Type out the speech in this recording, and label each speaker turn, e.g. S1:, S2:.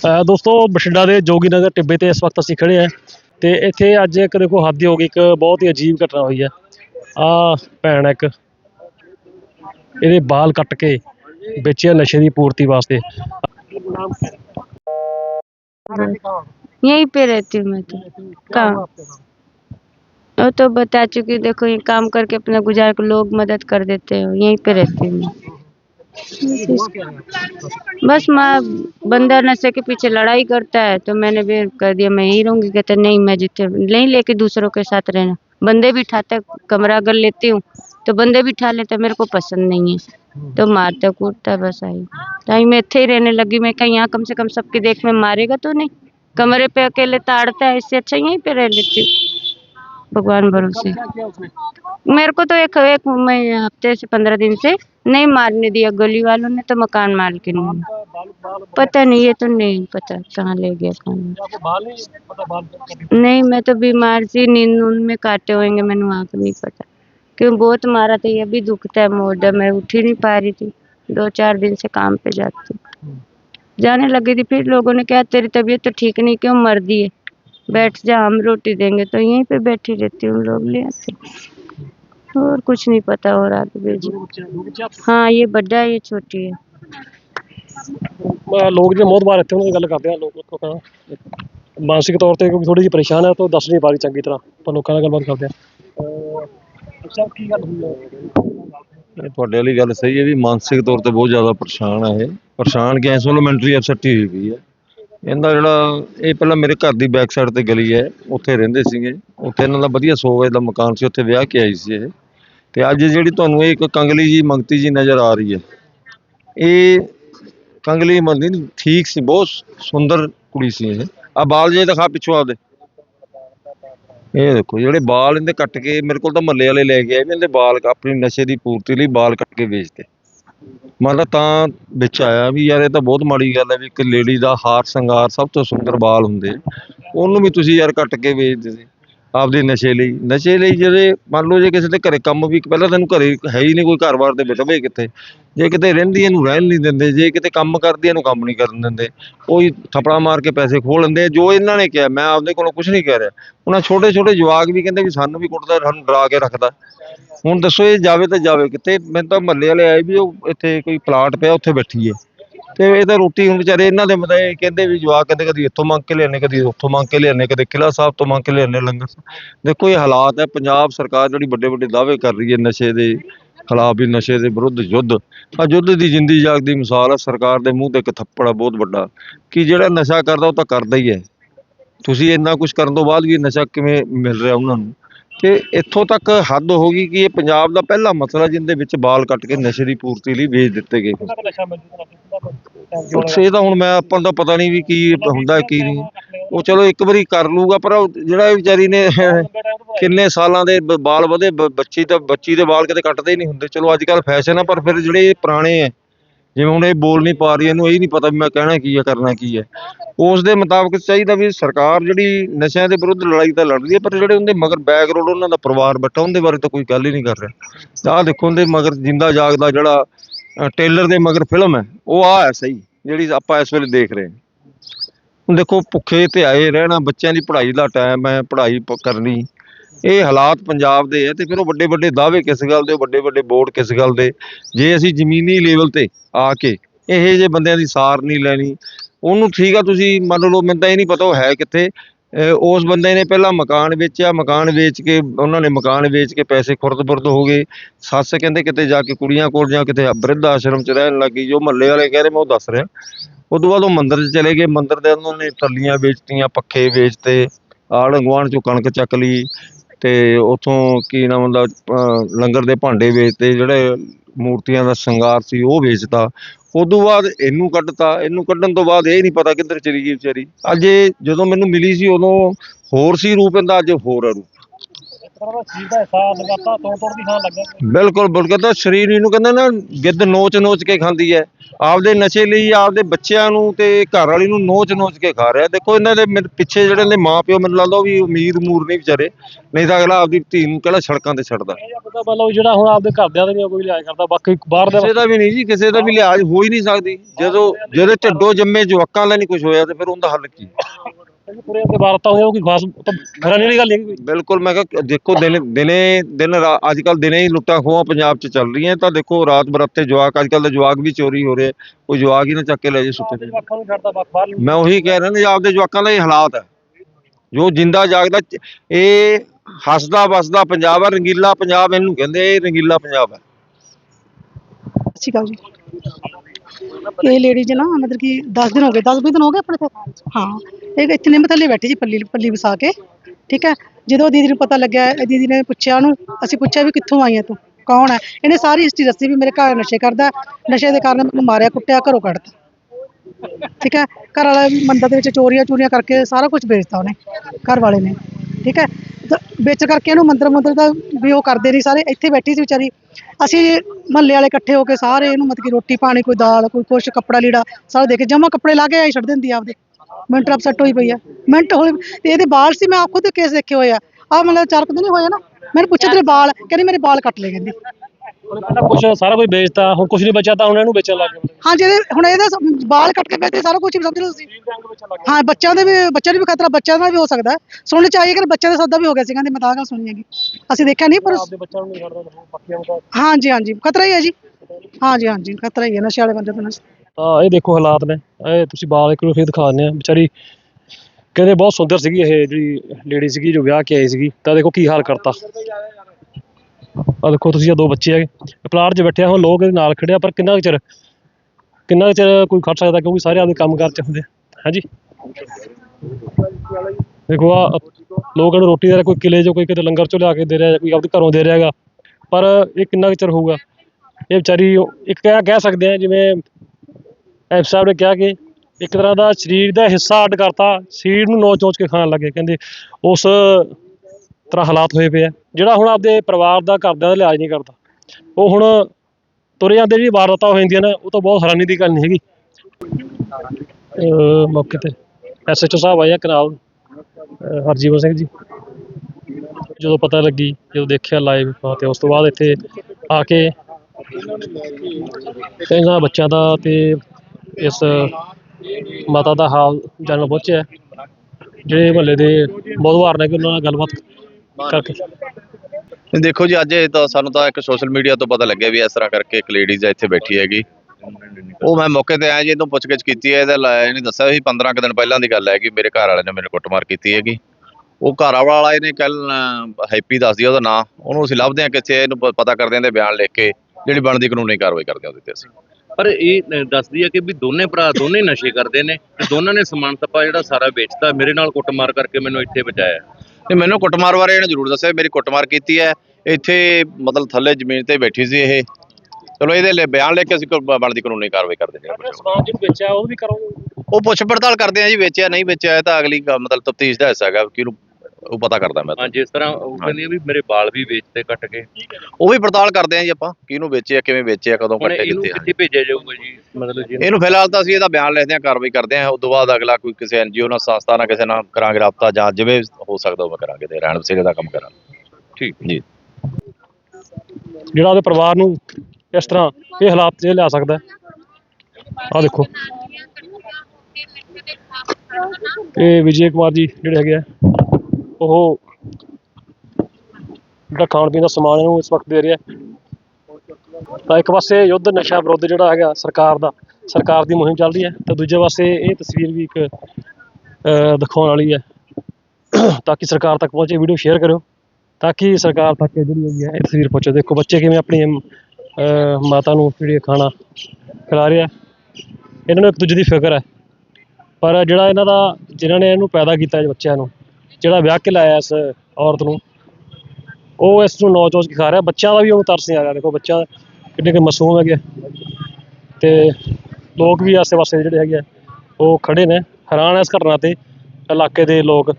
S1: ਅ, ਦੋਸਤੋ ਬਠਿੰਡਾ ਦੇ ਜੋਗੀ ਨਗਰ ਟਿੱਬੇ ਤੇ ਇਸ ਵਕਤ ਅਸੀਂ ਖੜੇ ਆ ਤੇ ਇੱਥੇ ਅੱਜ ਇੱਕ ਦੇਖੋ ਹੱਦ ਹੀ ਹੋ ਗਈ ਇੱਕ ਬਹੁਤ ਹੀ ਅਜੀਬ ਘਟਨਾ ਹੋਈ ਹੈ ਆ ਭੈਣ ਇੱਕ ਇਹਦੇ ਬਾਲ ਕੱਟ ਕੇ ਵੇਚਿਆ ਨਸ਼ੇ ਦੀ ਪੂਰਤੀ ਵਾਸਤੇ
S2: यहीं पे रहती हूँ मैं तो कहाँ वो तो बता चुकी देखो ये काम करके अपना गुजार को लोग मदद कर देते हैं यहीं पे रहती हूँ मैं बस माँ, बंदा नशे के पीछे लड़ाई करता है तो मैंने भी कर दिया, मैं यहीं रहूँगी। कहते, नहीं, मैं जितने, नहीं लेके दूसरों के साथ रहना। बंदे भी उठाते, कमरा अगर लेती हूँ तो बंदे भी उठा लेते, मेरे को पसंद नहीं है। तो मारता कूटता बस आई। ताई मैं इतने ही रहने लगी, मैं कहीं यहाँ कम से कम सबकी देख में मारेगा तो नहीं? कमरे पे अकेले ताड़ता है, इससे अच्छा यहीं पे रह लेती हूँ। भगवान भरोसे। मेरे को तो एक एक मैं हफ़्ते से पंद्रह दिन से नहीं मारने दिया गली वालों ने तो मकान मालकिन ने। पता नहीं ये तो नहीं पता कहाँ ले गया कहाँ नहीं। मैं तो बीमार सी नींद नूंद में काटे होंगे मैंने वहाँ को नहीं पता। क्यों बहुत मारा था ये भी दुखता है मोढा मैं उठ ही नहीं पा रही थी। दो चार दिन से काम पे जाती। हूँ। जाने लगी थी फिर लोगों ने कहा तेरी तबीयत तो ठीक नहीं क्यों मर दी है? बैठ जा हम रोटी देंगे तो यहीं पे बैठी रहती हूँ लोग ले आते और कुछ नहीं पता और आगे भेजी हाँ ये बड़ा है ये छोटी है
S1: ਅ, ਲੋਕ ਜਿਹੜੇ ਬਹੁਤ ਬਾਰ ਇੱਥੇ ਉਹਨਾਂ ਦੀ ਗੱਲ ਕਰਦੇ ਆ ਲੋਕ ਲੋਕਾਂ ਨਾਲ ਮਾਨਸਿਕ ਤੌਰ ਤੇ ਕੋਈ ਥੋੜੀ ਜਿਹੀ ਪਰੇਸ਼ਾਨ ਹੈ ਤਾਂ ਉਹ ਦੱਸ ਨਹੀਂ ਪਾ ਰਹੀ ਚੰਗੀ ਤਰ੍ਹਾਂ ਆਪਾਂ ਲੋਕਾਂ ਨਾਲ ਗੱਲਬਾਤ ਕਰਦੇ ਆ ਅ, ਅੱਛਾ ਕੀ ਗੱਲ ਹੋਈ ਹੈ
S3: ਇਹ ਤੁਹਾਡੇ ਵਾਲੀ ਗੱਲ ਸਹੀ ਹੈ ਵੀ ਮਾਨਸਿਕ ਤੌਰ ਤੇ ਬਹੁਤ ਜ਼ਿਆਦਾ ਪਰੇਸ਼ਾਨ ਹੈ ਇਹ ਪਰੇਸ਼ਾਨ ਕਿ ਇਸ ਵੱਲੋਂ ਮੈਂਟਲੀ ਅਪਸੈਟੀ ਹੋਈ ਪਈ ਹੈ ਇਹਦਾ ਜਿਹੜਾ, ਇਹ ਪਹਿਲਾਂ ਮੇਰੇ ਘਰ ਦੀ ਬੈਕ ਸਾਈਡ ਤੇ ਗਲੀ ਹੈ, ਉੱਥੇ ਰਹਿੰਦੇ ਸੀਗੇ। ਉੱਥੇ ਇਹਨਾਂ ਦਾ ਵਧੀਆ 100 ਗਜ ਦਾ ਮਕਾਨ ਸੀ, ਉੱਥੇ ਵਿਆਹ ਕੇ ਆਈ ਸੀ ਇਹ। ਤੇ ਅੱਜ ਜਿਹੜੀ ਤੁਹਾਨੂੰ ਇਹ ਇੱਕ ਕੰਗਲੀ ਜੀ, ਮੰਗਤੀ ਜੀ ਨਜ਼ਰ ਆ ਰਹੀ ਹੈ। ਇਹ ਕੰਗਲੀ ਮੰਗਤੀ ਠੀਕ ਸੀ, ਬਹੁਤ ਸੁੰਦਰ ਕੁੜੀ ਸੀ ਇਹ। ਆ ਬਾਲ ਜੇ ਦਿਖਾ ਪਿੱਛੋਂ ਆਪਦੇ। ਇਹ ਦੇਖੋ, ਜਿਹੜੇ ਬਾਲ ਇਹਦੇ ਕੱਟ ਕੇ ਮੇਰੇ ਕੋਲ ਤਾਂ ਮੱਲੇ ਵਾਲੇ ਲੈ ਕੇ ਆਏ ਵੀ ਇਹਦੇ ਬਾਲ ਆਪਣੀ ਨਸ਼ੇ ਦੀ ਪੂਰਤੀ ਲਈ ਬਾਲ ਕੱਟ ਕੇ ਵੇਚਦੇ ਮੈਂ ਤਾਂ ਵਿੱਚ ਆਇਆ ਵੀ ਯਾਰ ਇਹ ਤਾਂ ਬਹੁਤ ਮਾੜੀ ਗੱਲ ਹੈ ਵੀ ਇੱਕ ਲੇਡੀ ਦਾ ਹਾਰ ਸ਼ਿੰਗਾਰ ਸਭ ਤੋਂ ਸੁੰਦਰ ਬਾਲ ਹੁੰਦੇ ਉਹਨੂੰ ਵੀ ਤੁਸੀਂ ਯਾਰ ਕੱਟ ਕੇ ਵੇਚਦੇ ਸੀ ਆਪਦੇ ਨਸ਼ੇ ਲਈ ਨਸ਼ੇ ਲਈ ਜਿਹੜੇ ਮੰਨ ਲਓ ਜੇ ਕਿਸੇ ਦੇ ਘਰੇ ਕੰਮ ਵੀ ਪਹਿਲਾਂ ਤੈਨੂੰ ਘਰੇ ਹੈ ਹੀ ਨਹੀਂ ਕੋਈ ਘਰ-ਬਾਰ ਤੇ ਬਿਠਵੇ ਕਿੱਥੇ? ਜੇ ਕਿਤੇ ਰਹਿੰਦੀ ਇਹਨੂੰ ਰਹਿਣ ਨਹੀਂ ਦਿੰਦੇ, ਜੇ ਕਿਤੇ ਕੰਮ ਕਰਦੀ ਇਹਨੂੰ ਕੰਮ ਨਹੀਂ ਕਰਨ ਦਿੰਦੇ, ਕੋਈ ਥਪੜਾ ਮਾਰ ਕੇ ਪੈਸੇ ਖੋਹ ਲੈਂਦੇ ਜੋ ਇਹਨਾਂ ਨੇ ਕਿਹਾ, ਮੈਂ ਆਪਦੇ ਕੋਲੋਂ ਕੁਝ ਨਹੀਂ ਕਹਿ ਰਿਹਾ। ਉਹਨਾਂ ਛੋਟੇ ਛੋਟੇ ਜਵਾਕ ਵੀ ਕਹਿੰਦੇ ਵੀ ਸਾਨੂੰ ਵੀ ਕੁੱਟਦਾ, ਸਾਨੂੰ ਡਰਾ ਕੇ ਰੱਖਦਾ। ਹੁਣ ਦੱਸੋ ਇਹ ਜਾਵੇ ਤਾਂ ਜਾਵੇ ਕਿੱਥੇ ਮੈਨੂੰ ਤਾਂ ਮਹੱਲੇ ਵਾਲੇ ਆਏ ਵੀ ਉਹ ਇੱਥੇ ਕੋਈ ਪਲਾਟ ਪਿਆ, ਉੱਥੇ ਬੈਠੀ ਹੈ ਤੇ ਇਹ ਤਾਂ ਰੋਟੀ ਹੁਣ ਵਿਚਾਰੇ ਇਹਨਾਂ ਦੇ ਮਤਲਬ ਇਹ ਕਹਿੰਦੇ ਵੀ ਜਵਾਕ ਕਹਿੰਦੇ ਕਦੀ ਇੱਥੋਂ ਮੰਗ ਕੇ ਲਿਆਨੇ ਕਦੀ ਉੱਥੋਂ ਮੰਗ ਕੇ ਲਿਆਨੇ ਕਦੇ ਕਿਲ੍ਹਾ ਸਾਹਿਬ ਤੋਂ ਮੰਗ ਕੇ ਲਿਆਨੇ ਲੰਗਰ ਦੇਖੋ ਇਹ ਹਾਲਾਤ ਹੈ, ਪੰਜਾਬ ਸਰਕਾਰ ਜਿਹੜੀ ਵੱਡੇ ਵੱਡੇ ਦਾਅਵੇ ਕਰ ਰਹੀ ਹੈ ਨਸ਼ੇ ਦੇ ਖਿਲਾਫ ਵੀ, ਨਸ਼ੇ ਦੇ ਵਿਰੁੱਧ ਯੁੱਧ। ਆ ਯੁੱਧ ਦੀ ਜਿੰਦੀ ਜਾਗਦੀ ਮਿਸਾਲ ਹੈ, ਸਰਕਾਰ ਦੇ ਮੂੰਹ ਤੇ ਇੱਕ ਥੱਪੜ ਆ ਬਹੁਤ ਵੱਡਾ। ਕਿ ਜਿਹੜਾ ਨਸ਼ਾ ਕਰਦਾ ਉਹ ਤਾਂ ਕਰਦਾ ਹੀ ਹੈ। ਤੁਸੀਂ ਇੰਨਾ ਕੁਝ ਕਰਨ ਤੋਂ ਬਾਅਦ ਵੀ ਨਸ਼ਾ ਕਿਵੇਂ ਮਿਲ ਰਿਹਾ ਉਹਨਾਂ ਨੂੰ? ਕਿ ਇੱਥੋਂ ਤੱਕ ਹੱਦ ਹੋ ਗਈ ਕਿ ਇਹ ਪੰਜਾਬ ਦਾ ਪਹਿਲਾ ਮਸਲਾ ਜਿੰਦੇ ਵਿੱਚ ਬਾਲ ਕੱਟ ਕੇ ਨਸ਼ੇ ਦੀ ਪੂਰਤੀ ਲਈ ਵੇਚ ਦਿੱਤੇ ਗਏ
S1: ਨਸ਼ਾ
S3: ਤਾਂ ਹੁਣ ਮੈਂ ਆਪਾਂ ਨੂੰ ਪਤਾ ਨਹੀਂ ਵੀ ਕੀ ਹੁੰਦਾ ਕੀ ਨਹੀਂ। ਉਹ ਚਲੋ ਇੱਕ ਵਾਰੀ ਕਰ ਲੂਗਾ ਪਰ ਉਹ ਜਿਹੜਾ ਇਹ ਵਿਚਾਰੀ ਨੇ ਕਿੰਨੇ ਸਾਲਾਂ ਦੇ ਬਾਲ ਵਧੇ ਬੱਚੀ ਤਾਂ, ਬੱਚੀ ਦੇ ਬਾਲ ਕਿਤੇ ਕੱਟਦੇ ਹੀ ਨਹੀਂ ਹੁੰਦੇ। ਚਲੋ ਅੱਜ ਕੱਲ ਫੈਸ਼ਨ ਆ, ਪਰ ਫਿਰ ਜਿਹੜੇ ਪੁਰਾਣੇ ਆ ਜਿਵੇਂ ਹੁਣ ਇਹ ਬੋਲ ਨਹੀਂ ਪਾ ਰਹੀ, ਇਹਨੂੰ ਇਹ ਨਹੀਂ ਪਤਾ ਵੀ ਮੈਂ ਕਹਿਣਾ ਕੀ ਹੈ ਕਰਨਾ ਕੀ ਹੈ ਉਸ ਦੇ ਮੁਤਾਬਕ ਚਾਹੀਦਾ ਵੀ ਸਰਕਾਰ ਜਿਹੜੀ ਨਸ਼ਿਆਂ ਦੇ ਵਿਰੁੱਧ ਲੜਾਈ ਤਾਂ ਲੜਦੀ ਹੈ ਪਰ ਜਿਹੜੇ ਉਹਦੇ ਮਗਰ ਬੈਕਗ੍ਰਾਉਂਡ ਉਹਨਾਂ ਦਾ ਪਰਿਵਾਰ ਬੈਠਾ, ਉਹਦੇ ਬਾਰੇ ਤਾਂ ਕੋਈ ਗੱਲ ਹੀ ਨਹੀਂ ਕਰ ਰਿਹਾ। ਆਹ ਦੇਖੋ ਉਹਦੇ ਮਗਰ ਜਿੰਦਾ ਜਾਗਦਾ ਜਿਹੜਾ ਟੇਲਰ ਦੇ ਮਗਰ ਫਿਲਮ ਹੈ, ਉਹ ਆ ਹੈ ਸਹੀ, ਜਿਹੜੀ ਆਪਾਂ ਇਸ ਵੇਲੇ ਦੇਖ ਰਹੇ ਹਾਂ। ਦੇਖੋ ਭੁੱਖੇ ਤੇ ਆਏ ਰਹਿਣਾ, ਬੱਚਿਆਂ ਦੀ ਪੜ੍ਹਾਈ ਦਾ ਟਾਈਮ ਹੈ, ਪੜ੍ਹਾਈ ਕਰਨੀ। ਇਹ ਹਾਲਾਤ ਪੰਜਾਬ ਦੇ ਹੈ ਤੇ ਫਿਰ ਉਹ ਵੱਡੇ ਵੱਡੇ ਦਾਅਵੇ ਕਿਸ ਗੱਲ ਦੇ ਵੱਡੇ ਵੱਡੇ ਬੋਰਡ ਕਿਸ ਗੱਲ ਦੇ। ਜੇ ਅਸੀਂ ਜ਼ਮੀਨੀ ਲੈਵਲ ਤੇ ਆ ਕੇ ਇਹ ਜਿਹੇ ਬੰਦਿਆਂ ਦੀ ਸਾਰ ਨਹੀਂ ਲੈਣੀ, ਉਹਨੂੰ ਠੀਕ ਆ ਤੁਸੀਂ ਮੰਨ ਲਓ, ਮੈਨੂੰ ਤਾਂ ਇਹ ਨਹੀਂ ਪਤਾ ਉਹ ਹੈ ਕਿੱਥੇ। ਉਸ ਬੰਦੇ ਨੇ ਪਹਿਲਾਂ ਮਕਾਨ ਵੇਚਿਆ, ਮਕਾਨ ਵੇਚ ਕੇ ਉਹਨਾਂ ਨੇ ਮਕਾਨ ਵੇਚ ਕੇ ਪੈਸੇ ਖੁਰਦ-ਬੁਰਦ ਹੋ ਗਏ। ਸੱਸ ਕਹਿੰਦੇ ਕਿਤੇ ਜਾ ਕੇ ਕੁੜੀਆਂ ਕੋਲ ਜਾਂ ਕਿਤੇ ਬਿਰਧ ਆਸ਼ਰਮ 'ਚ ਰਹਿਣ ਲੱਗੀ ਜੋ ਮਹੱਲੇ ਵਾਲੇ ਕਹਿ ਰਹੇ, ਮੈਂ ਉਹ ਦੱਸ ਰਿਹਾ। ਉਸ ਤੋਂ ਬਾਅਦ ਉਹ ਮੰਦਿਰ 'ਚ ਚਲੇ ਗਏ, ਮੰਦਿਰ ਦੇ ਉਹਨਾਂ ਨੇ ਟੱਲੀਆਂ ਵੇਚਤੀਆਂ, ਪੱਖੇ ਵੇਚਤੇ ਆੜ ਗੁਆਂਢ ਚੋਂ ਕਣਕ ਚੱਕ ਲਈ। ਤੇ ਉੱਥੋਂ ਕੀ ਨਾਮ ਹੁੰਦਾ ਲੰਗਰ ਦੇ ਭਾਂਡੇ ਵੇਚਤੇ ਜਿਹੜੇ ਮੂਰਤੀਆਂ ਦਾ ਸ਼ਿੰਗਾਰ ਸੀ ਉਹ ਵੇਚਤਾ। ਉਦੋਂ ਬਾਅਦ ਇਹਨੂੰ ਕੱਢਤਾ। ਇਹਨੂੰ ਕੱਢਣ ਤੋਂ ਬਾਅਦ ਇਹ ਨਹੀਂ ਪਤਾ ਕਿੱਧਰ ਚਲੀ ਗਈ ਵਿਚਾਰੀ। ਅੱਜ ਇਹ ਜਦੋਂ ਮੈਨੂੰ ਮਿਲੀ ਸੀ ਉਦੋਂ ਹੋਰ ਸੀ ਰੂਪ, ਇਹਦਾ ਅੱਜ ਹੋਰ ਹੈ ਰੂਪ।
S1: ਦਾ ਚੀਜ਼ ਦਾ ਹਿਸਾਬ ਲਗਾਤਾ ਤੋੜ ਤੋੜ ਦੀ ਖਾਣ ਲੱਗਾ।
S3: ਬਿਲਕੁਲ ਬਿਲਕੁਲ। ਤਾਂ ਸਰੀਰ ਇਹਨੂੰ ਕਹਿੰਦਾ ਨਾ ਗਿੱਧ ਨੋਚ ਨੋਚ ਕੇ ਖਾਂਦੀ ਹੈ। ਆਪਦੇ ਨਸ਼ੇ ਲਈ ਆਪਦੇ ਬੱਚਿਆਂ ਨੂੰ ਤੇ ਘਰ ਵਾਲੀ ਨੂੰ ਨੋਚ ਨੋਚ ਕੇ ਖਾ ਰਿਹਾ। ਦੇਖੋ ਇਹਨਾਂ ਦੇ ਮੇਰੇ ਪਿੱਛੇ ਜਿਹੜੇ ਨੇ ਮਾਂ ਪਿਓ ਮੈਨੂੰ ਲੱਗਦਾ ਉਹ ਵੀ ਉਮੀਦ ਮੂਰ ਨਹੀਂ ਵਿਚਾਰੇ। ਨਹੀਂ ਤਾਂ ਅਗਲਾ ਆਪਦੀ ਧੀ ਨੂੰ ਕਿਹੜਾ ਸੜਕਾਂ ਤੇ ਛੱਡਦਾ।
S1: ਇਹ ਪਤਾ ਮਤਲਬ ਜਿਹੜਾ ਹੁਣ ਆਪਦੇ ਘਰਦਿਆਂ ਦਾ ਨਹੀਂ ਕੋਈ ਲਿਆਜ ਕਰਦਾ ਬਾਕੀ ਬਾਹਰ ਦੇ
S3: ਕਿਸੇ ਦਾ ਵੀ ਨਹੀਂ ਜੀ ਕਿਸੇ ਦਾ ਵੀ ਲਿਹਾਜ਼ ਹੋ ਹੀ ਨਹੀਂ ਸਕਦੀ। ਜਦੋਂ ਜਦੋਂ ਢਿੱਡੋਂ ਜੰਮੇ ਜਵਾਕਾਂ ਦਾ ਨਹੀਂ ਕੁਝ ਹੋਇਆ ਤੇ ਫਿਰ ਉਹਦਾ ਹੱਲ ਕੀ?
S1: ਪੂਰੇ ਦੇ ਵਾਰਤਾ ਹੋਇਆ ਉਹ ਕੋਈ ਖਾਸ ਉਹ ਤਾਂ ਹੈਰਾਨੀ ਵਾਲੀ ਗੱਲ ਨਹੀਂ ਹੈਗੀ ਕੋਈ।
S3: ਬਿਲਕੁਲ ਮੈਂ ਕਿਹਾ ਦੇਖੋ ਦਿਨ ਦਿਨੇ ਦਿਨ ਅੱਜ ਕੱਲ ਦਿਨੇ ਹੀ ਲੁੱਟਾਂ ਖੋਹਾਂ ਪੰਜਾਬ 'ਚ ਚੱਲ ਰਹੀਆਂ ਤਾਂ ਦੇਖੋ ਰਾਤ ਬਰਾਤੇ ਜਵਾਕ ਅੱਜ ਕੱਲ ਦੇ ਜਵਾਕ ਵੀ ਚੋਰੀ ਹੋ ਰਹੇ ਕੋਈ ਜਵਾਕ ਹੀ ਨਾ ਚੱਕ ਕੇ ਲੈ ਜੇ ਸੁੱਤੇ ਪਏ।
S1: ਜਵਾਕਾਂ ਨੂੰ ਛੱਡਦਾ ਬਾਕ ਬਾਹਰ ਨੂੰ।
S3: ਮੈਂ ਉਹੀ ਕਹਿ ਰਿਹਾ ਨਾ ਜੀ ਆਪਦੇ ਜਵਾਕਾਂ ਦਾ ਇਹ ਹਾਲਾਤ ਹੈ ਜੋ ਜਿੰਦਾ ਜਾਗਦਾ ਚ- ਇਹ ਹੱਸਦਾ ਵਸਦਾ ਪੰਜਾਬ ਹੈ ਰੰਗੀਲਾ ਪੰਜਾਬ ਇਹਨੂੰ ਕਹਿੰਦੇ ਇਹ ਰੰਗੀਲਾ ਪੰਜਾਬ ਹੈ
S4: ਸਤਿ ਸ਼੍ਰੀ ਅਕਾਲ ਜੀ। ਇਹ ਲੇਡੀ ਜੀ ਨਾ ਮਤਲਬ ਕਿ 10 ਦਿਨ ਹੋ ਗਏ 10 ਵੀਹ ਦਿਨ ਹੋ ਗਏ ਆਪਣੇ ਤੇ ਹਾਂ। ਇਹ ਇੱਥੇ ਨਿੰਮ ਥੱਲੇ ਬੈਠੀ ਜੀ ਪੱਲੀ ਪੱਲੀ ਵਸਾ ਕੇ, ਠੀਕ ਹੈ? ਜਦੋਂ ਦੀਦੀ ਨੂੰ ਪਤਾ ਲੱਗਿਆ ਦੀਦੀ ਨੇ ਪੁੱਛਿਆ ਉਹਨੂੰ, ਅਸੀਂ ਪੁੱਛਿਆ ਵੀ ਕਿੱਥੋਂ ਆਈ ਆ ਤੂੰ? ਕੌਣ ਹੈ? ਇਹਨੇ ਸਾਰੀ ਹਿਸਟਰੀ ਦੱਸੀ ਵੀ ਮੇਰੇ ਘਰ ਨਸ਼ੇ ਕਰਦਾ ਨਸ਼ੇ ਦੇ ਕਾਰਨ ਮੈਨੂੰ ਮਾਰਿਆ, ਕੁੱਟਿਆ, ਘਰੋਂ ਕੱਢਤਾ। ਠੀਕ ਹੈ? ਘਰ ਵਾਲਾ ਮੰਦਰ ਦੇ ਵਿੱਚ ਚੋਰੀਆਂ ਚੋਰੀਆਂ ਕਰਕੇ ਸਾਰਾ ਕੁਝ ਵੇਚਤਾ ਉਹਨੇ, ਘਰ ਵਾਲੇ ਨੇ। ਠੀਕ ਹੈ? ਤਾਂ ਵੇਚ ਕਰਕੇ ਇਹਨੂੰ ਮੰਦਰ ਮੰਦਰ ਦਾ ਵੀ ਉਹ ਕਰਦੇ ਨਹੀਂ ਸਾਰੇ, ਇੱਥੇ ਬੈਠੀ ਸੀ ਵਿਚਾਰੀ। ਅਸੀਂ ਮਹੱਲੇ ਵਾਲੇ ਇਕੱਠੇ ਹੋ ਕੇ ਸਾਰੇ ਇਹਨੂੰ ਮਤਲਬ ਕਿ ਰੋਟੀ ਪਾਣੀ, ਕੋਈ ਦਾਲ, ਕੋਈ ਕੁਛ, ਕੱਪੜਾ ਲੀੜਾ, ਸਾਰਾ ਦੇ ਕੇ ਜਮਾ ਕੱਪੜੇ ਲਾ ਕੇ ਆਈ ਛੱਡ ਦਿੰਦੀ ਆਪਦੇ। ਮਿੰਟ ਅਪਸੈਟ ਹੋਈ ਪਈ ਆ। ਮਿੰਟ ਹੋਈ ਤੇ ਇਹਦੇ ਵਾਲ ਸੀ ਮੈਂ ਖੁਦ ਕੇਸ ਦੇਖੇ ਹੋਏ ਆ। ਆ ਮਤਲਬ ਚਾਰ ਕੁ ਦਿਨ ਹੀ ਹੋਏ ਆ ਨਾ ਮੈਨੂੰ ਪੁੱਛਿਆ ਤੇਰੇ ਵਾਲ ਕਹਿੰਦੀ ਮੇਰੇ ਵਾਲ ਕੱਟ ਲਏ ਕਹਿੰਦੀ।
S1: ਉਹਨੇ ਪਹਿਲਾਂ ਕੁਛ ਸਾਰਾ ਕੁਝ ਵੇਚਤਾ ਹੁਣ ਕੁਝ ਨਹੀਂ ਬਚਿਆ ਤਾਂ ਹੁਣ ਇਹਨੂੰ ਵੇਚਣ ਲੱਗ ਗਏ
S4: ਹਾਂ ਜਿਹਦੇ ਹੁਣ ਇਹਦੇ ਸ- ਕੱਟ ਕੇ ਵੇਚਦੇ ਸਾਰਾ ਕੁਝ ਸਮਝ ਲਓ ਤੁਸੀਂ। ਹਾਂ ਬੱਚਿਆਂ ਦੇ ਵੀ ਬੱਚਿਆਂ ਨੂੰ ਵੀ ਖਤਰਾ ਬੱਚਿਆਂ ਦਾ ਵੀ ਹੋ ਸਕਦਾ। ਹੈ। ਸੁਣਨ ਚ ਆਈ ਕਿ ਬੱਚਿਆਂ ਦਾ ਸੌਦਾ ਵੀ ਹੋ ਗਿਆ ਸੀ ਕਹਿੰਦੇ ਮੈਂ ਤਾਂ ਆਹ ਗੱਲ ਸੁਣੀ ਹੈਗੀ। ਅਸੀਂ ਦੇਖਿਆ ਨਹੀਂ ਪਰ
S1: ਆਪਦੇ ਬੱਚਿਆਂ ਨੂੰ ਨਹੀਂ ਛੱਡਦਾ ਤਾਂ ਬਾਕੀਆਂ ਨੂੰ
S4: ਹਾਂਜੀ ਹਾਂਜੀ ਖਤਰਾ ਹੀ ਹੈ ਜੀ। ਹਾਂਜੀ ਹਾਂਜੀ ਖਤਰਾ ਹੀ ਹੈ ਨਸ਼ੇ ਵਾਲੇ ਬੰਦੇ ਤੋਂ ਨਸ਼ੇ।
S1: ਤਾਂ ਇਹ ਦੇਖੋ ਹਾਲਾਤ ਨੇ। ਇਹ ਤੁਸੀਂ ਬਾਲ ਇੱਕ ਨੂੰ ਫੇਰ ਦਿਖਾ ਦਿੰਦੇ ਆ। ਵਿਚਾਰੀ ਕਹਿੰਦੇ ਬਹੁਤ ਸੁੰਦਰ ਸੀਗੀ ਇਹ ਜਿਹੜੀ ਲੇਡੀ ਸੀਗੀ, ਜੋ ਵਿਆਹ ਕੇ ਆਈ ਸੀਗੀ। ਤਾਂ ਦੇਖੋ ਕੀ ਹਾਲ ਕਰਤਾ। ਆ ਦੇਖੋ ਤੁਸੀਂ ਇਹ ਦੋ ਬੱਚੇ ਹੈਗੇ। ਪਲਾਟ 'ਚ ਬੈਠੇ ਆ, ਹੁਣ ਲੋਕ ਇਹਦੇ ਨਾਲ ਖੜਿਆ ਪਰ ਕਿੰਨਾ ਕੁ ਚਿਰ, ਕਿੰਨਾ ਕੁ ਚਿਰ ਕੋਈ ਖੜ ਸਕਦਾ, ਕਿਉਂਕਿ ਸਾਰੇ ਆਪਦੇ ਕੰਮ ਕਾਰ 'ਚ ਹੁੰਦੇ ਹਾਂਜੀ। ਦੇਖੋ ਆ ਲੋਕ ਇਹਨੂੰ ਰੋਟੀ ਦੇ ਰਿਹਾ, ਕੋਈ ਕਿਲੇ 'ਚੋਂ ਕੋਈ ਕਿਤੇ ਲੰਗਰ 'ਚੋਂ ਲਿਆ ਕੇ ਦੇ ਰਿਹਾ ਕੋਈ ਆਪਦੇ ਘਰੋਂ ਦੇ ਰਿਹਾ ਹੈਗਾ। ਪਰ ਇਹ ਕਿੰਨਾ ਕੁ ਚਿਰ ਹੋਊਗਾ। ਇਹ ਵਿਚਾਰੀ ਇੱਕ ਕਹਿ ਕਹਿ ਸਕਦੇ ਆ, ਜਿਵੇਂ ਐਫ ਸਾਹਿਬ ਨੇ ਕਿਹਾ ਕਿ ਇੱਕ ਤਰ੍ਹਾਂ ਦਾ ਸਰੀਰ ਦਾ ਹਿੱਸਾ ਅੱਡ ਕਰਤਾ, ਸਰੀਰ ਨੂੰ ਨੋਚ ਨੋਚ ਕੇ ਖਾਣ ਲੱਗੇ, ਕਹਿੰਦੇ ਉਸ ਤਰ੍ਹਾਂ ਹਾਲਾਤ ਹੋਏ ਪਏ ਆ। ਜਿਹੜਾ ਹੁਣ ਆਪਦੇ ਪਰਿਵਾਰ ਦਾ ਘਰਦਿਆਂ ਦਾ ਲਿਹਾਜ਼ ਨਹੀਂ ਕਰਦਾ, ਉਹ ਹੁਣ ਤੁਰੇ ਜਾਂਦੇ ਜਿਹੜੀ ਵਾਰਦਾਤਾਂ ਹੋ ਜਾਂਦੀਆਂ ਨੇ, ਉਹ ਤਾਂ ਬਹੁਤ ਹੈਰਾਨੀ ਦੀ ਗੱਲ ਨਹੀਂ ਹੈਗੀ। ਮੌਕੇ ਤੇ ਐਸਐਚਓ ਸਾਹਿਬ ਆਏ ਆ ਕਨਾਲ ਹਰਜੀਵਨ ਸਿੰਘ ਜੀ। ਜਦੋਂ ਪਤਾ ਲੱਗੀ, ਜਦੋਂ ਦੇਖਿਆ ਲਾਈਵ ਤੇ ਉਸ ਤੋਂ ਬਾਅਦ ਇੱਥੇ ਆ ਕੇ ਇਹਨਾਂ ਬੱਚਿਆਂ ਦਾ ਤੇ ਇਸ ਮਾਤਾ ਦਾ ਹਾਲ ਜਾਣਨ ਪਹੁੰਚਿਆ ਜਿਹੜੇ ਮਹੱਲੇ ਦੇ ਬੁੱਧਵਾਰ ਨੇ ਕਿ ਉਹਨਾਂ ਨਾਲ ਗੱਲਬਾਤ ਕਰਕੇ।
S5: ਨਹੀਂ, ਦੇਖੋ ਜੀ ਅੱਜ ਇਹ ਤਾਂ ਸਾਨੂੰ ਤਾਂ ਇੱਕ ਸੋਸ਼ਲ ਮੀਡੀਆ ਤੋਂ ਪਤਾ ਲੱਗਿਆ ਵੀ ਇਸ ਤਰ੍ਹਾਂ ਕਰਕੇ ਇੱਕ ਲੇਡੀਜ਼ ਇੱਥੇ ਬੈਠੀ ਹੈਗੀ। ਉਹ ਮੈਂ ਮੌਕੇ ਤੇ ਆਇਆ ਜੀ ਇਹਨੂੰ ਪੁੱਛਗਿੱਛ ਕੀਤੀ ਹੈ ਇਹਦਾ ਲਾ- ਇਹਨੇ ਦੱਸਿਆ ਸੀ 15 ਕੁ ਦਿਨ ਪਹਿਲਾਂ ਦੀ ਗੱਲ ਹੈ ਕਿ ਮੇਰੇ ਘਰ ਵਾਲੇ ਨੇ ਮੇਰੇ ਕੁੱਟਮਾਰ ਕੀਤੀ ਹੈਗੀ। ਉਹ ਘਰ ਵਾਲਾ ਇਹਨੇ ਕੱਲ ਹੈਪੀ ਦੱਸਦੀ ਉਹਦਾ ਨਾਂ। ਉਹਨੂੰ ਅਸੀਂ ਲੱਭਦੇ ਹਾਂ ਕਿੱਥੇ ਇਹਨੂੰ ਪਤਾ ਕਰਦੇ ਹਾਂ ਤੇ ਬਿਆਨ ਲਿਖ ਕੇ ਜਿਹੜੀ ਬਣਦੀ ਕਾਨੂੰਨੀ ਕਾਰਵਾਈ ਕਰਦੇ ਹਾਂ ਉਹਦੇ ਤੇ ਅਸੀਂ।
S6: ਪਰ ਇਹ ਦੱਸਦੀ ਹੈ ਕਿ ਵੀ ਦੋਨੇ ਭਰਾ ਦੋਨੇ ਨਸ਼ੇ ਕਰਦੇ ਨੇ ਤੇ ਦੋਨਾਂ ਨੇ ਸਮਾਨ ਸੱਪਾ ਜਿਹੜਾ ਸਾਰਾ ਵੇਚਤਾ ਮੇਰੇ ਨਾਲ ਕੁੱਟਮਾਰ ਕਰਕੇ ਮੈਨੂੰ ਇੱਥੇ ਬਚਾਇਆ।
S5: ਤੇ ਮੈਨੂੰ ਕੁੱਟਮਾਰ ਬਾਰੇ ਇਹਨੇ ਜ਼ਰੂਰ ਦੱਸਿਆ ਮੇਰੀ ਕੁੱਟਮਾਰ ਕੀਤੀ ਹੈ। ਇੱਥੇ ਮਤਲਬ ਥੱਲੇ ਜ਼ਮੀਨ ਤੇ ਬੈਠੀ ਸੀ ਇਹ। ਚਲੋ ਇਹਦੇ ਲਈ ਬਿਆਨ ਲਿਖ ਕੇ ਅਸੀਂ ਕੋਈ ਬਣਦੀ ਕਾਨੂੰਨੀ ਕਾਰਵਾਈ ਕਰਦੇ ਹਾਂ।
S1: ਜਿਹੜਾ ਸਮਾਨ ਜਿਹਨੂੰ ਵੇਚਿਆ ਉਹ ਵੀ ਕਰੋਗੇ
S5: ਉਹ ਪੁੱਛ ਪੜਤਾਲ ਕਰਦੇ ਆ ਜੀ ਵੇਚਿਆ ਨਹੀਂ ਵੇਚਿਆ ਤਾਂ ਅਗਲੀ ਮਤਲਬ ਤਫਤੀਸ਼ ਦਾ ਹਿੱਸਾ ਹੈਗਾ ਕਿ ਉਹਨੂੰ ਉਹ ਪਤਾ ਕਰਦਾ ਮੈਂ ਤਾਂ।
S6: ਹਾਂ ਜਿਸ ਤਰ੍ਹਾਂ ਉਹ ਕਹਿੰਦੀ ਆ ਵੀ ਮੇਰੇ ਵਾਲ ਵੀ ਵੇਚਤੇ ਕੱਟ ਕੇ।
S5: ਉਹ ਵੀ ਪੜਤਾਲ ਕਰਦੇ ਆ ਜੀ ਆਪਾਂ ਕਿਹਨੂੰ ਵੇਚਿਆ ਕਿਵੇਂ ਵੇਚਿਆ ਕਦੋਂ
S6: ਹੁਣ
S5: ਕੱਟੇ
S6: ਇਹਨੂੰ
S5: ਕਿੱਥੇ ਆ।
S6: ਕਿੱਥੇ ਭੇਜਿਆ ਜਾਊਗਾ ਜੀ? ਮਤਲਬ ਜੀ
S5: ਇਹਨੂੰ ਫਿਲਹਾਲ ਤਾਂ ਅਸੀਂ ਇਹਦਾ ਬਿਆਨ ਲਿਖਦੇ ਆ ਕਾਰਵਾਈ ਕਰਦੇ ਆ। ਉਸ ਤੋਂ ਬਾਅਦ ਅਗਲਾ ਕੋਈ ਕਿਸੇ ਐਨਜੀਓ ਨਾਲ ਸੰਸਥਾ ਨਾਲ ਕਿਸੇ ਨਾਲ ਕਰਾਂਗੇ ਰਾਬਤਾ ਜਾਂ ਜਿਵੇਂ ਹੋ ਸਕਦਾ ਉਹ ਕਰਾਂਗੇ ਤੇ ਰਹਿਣ ਬਸੇਰੇ ਦਾ ਕੰਮ ਕਰਾਂਗੇ।
S6: ਠੀਕ।
S5: ਜੀ।
S1: ਜਿਹੜਾ ਉਹਦੇ ਪਰਿਵਾਰ ਨੂੰ ਇਸ ਤਰ੍ਹਾਂ ਇਹ ਹਾਲਾਤ 'ਚ ਲਿਆ ਸਕਦਾ। ਆ ਦੇਖੋ। ਇਹ ਵਿਜੇ ਕੁਮਾਰ ਜੀ ਜਿਹੜੇ ਹੈਗੇ ਆ। ਉਹ ਜਿਹੜਾ ਖਾਣ ਪੀਣ ਦਾ ਸਮਾਨ ਇਹਨੂੰ ਇਸ ਵਕਤ ਦੇ ਰਿਹਾ ਤਾਂ ਇੱਕ ਪਾਸੇ ਯੁੱਧ ਨਸ਼ਾ ਵਿਰੁੱਧ ਜਿਹੜਾ ਹੈਗਾ ਸਰਕਾਰ ਦਾ, ਸਰਕਾਰ ਦੀ ਮੁਹਿੰਮ ਚੱਲ ਰਹੀ ਹੈ ਤੇ ਦੂਜੇ ਪਾਸੇ ਇਹ ਤਸਵੀਰ ਵੀ ਇੱਕ ਦਿਖਾਉਣ ਵਾਲੀ ਹੈ। ਤਾਂ ਕਿ ਸਰਕਾਰ ਤੱਕ ਪਹੁੰਚੇ, ਵੀਡੀਓ ਸ਼ੇਅਰ ਕਰਿਓ। ਤਾਂ ਕਿ ਸਰਕਾਰ ਤੱਕ ਜਿਹੜੀ ਹੈਗੀ ਹੈ, ਇਹ ਤਸਵੀਰ ਪਹੁੰਚੇ। ਦੇਖੋ, ਬੱਚੇ ਕਿਵੇਂ ਆਪਣੀ ਮਾਤਾ ਨੂੰ ਜਿਹੜੀ ਖਾਣਾ ਖਿਲਾ ਰਿਹਾ ਇਹਨਾਂ ਨੂੰ ਇੱਕ ਦੂਜੇ ਦੀ ਫਿਕਰ ਹੈ। ਪਰ ਜਿਹੜਾ ਇਹਨਾਂ ਦਾ, ਜਿਨ੍ਹਾਂ ਨੇ ਇਹਨੂੰ ਪੈਦਾ ਕੀਤਾ ਬੱਚਿਆਂ ਨੂੰ ਜਿਹੜਾ ਵਿਆਹ ਕੇ ਲਾਇਆ ਇਸ ਔਰਤ ਨੂੰ ਉਹ ਇਸ ਨੂੰ ਨੌਚ ਨੌਚ ਖਾ ਰਿਹਾ। ਬੱਚਿਆਂ ਦਾ ਵੀ ਉਹਨੂੰ ਤਰਸ ਨਹੀਂ ਆ ਰਿਹਾ। ਦੇਖੋ ਬੱਚਾ ਕਿੰਨੇ ਕੁ ਮਾਸੂਮ ਹੈਗੇ ਤੇ ਲੋਕ ਵੀ ਆਸੇ ਪਾਸੇ ਜਿਹੜੇ ਹੈਗੇ ਆ, ਉਹ ਖੜੇ ਨੇ। ਹੈਰਾਨ ਇਸ ਘਟਨਾ ਤੇ ਇਲਾਕੇ ਦੇ ਲੋਕ।